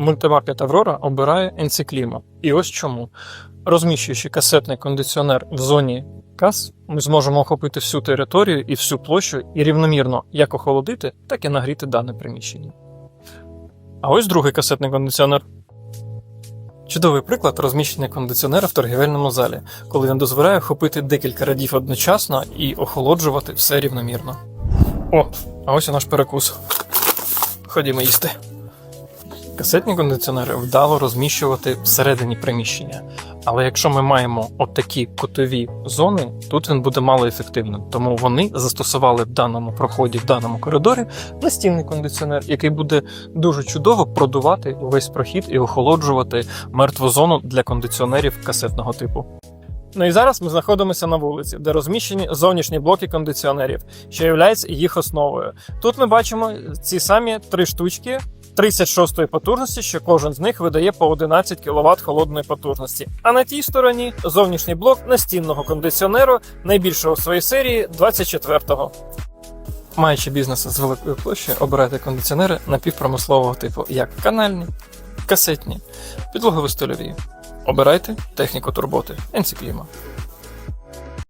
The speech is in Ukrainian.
Мультимаркет Аврора обирає енцикліма. І ось чому. Розміщуючи касетний кондиціонер в зоні кас, ми зможемо охопити всю територію і всю площу і рівномірно як охолодити, так і нагріти дане приміщення. А ось другий касетний кондиціонер. Чудовий приклад розміщення кондиціонера в торгівельному залі, коли він дозволяє охопити декілька радів одночасно і охолоджувати все рівномірно. О, а ось і наш перекус. Ходімо їсти. Касетні кондиціонери вдало розміщувати всередині приміщення. Але якщо ми маємо отакі кутові зони, тут він буде малоефективним. Тому вони застосували в даному проході, в даному коридорі настінний кондиціонер, який буде дуже чудово продувати увесь прохід і охолоджувати мертву зону для кондиціонерів касетного типу. Ну і зараз ми знаходимося на вулиці, де розміщені зовнішні блоки кондиціонерів, що є їх основою. Тут ми бачимо ці самі три штучки 36-ї потужності, що кожен з них видає по 11 кВт холодної потужності. А на тій стороні зовнішній блок настінного кондиціонеру, найбільшого в своїй серії 24-го. Маючи бізнес з великої площі, обирайте кондиціонери напівпромислового типу, як канальні, касетні, підлогово-стольові. Обирайте техніку турботи Енцикліма.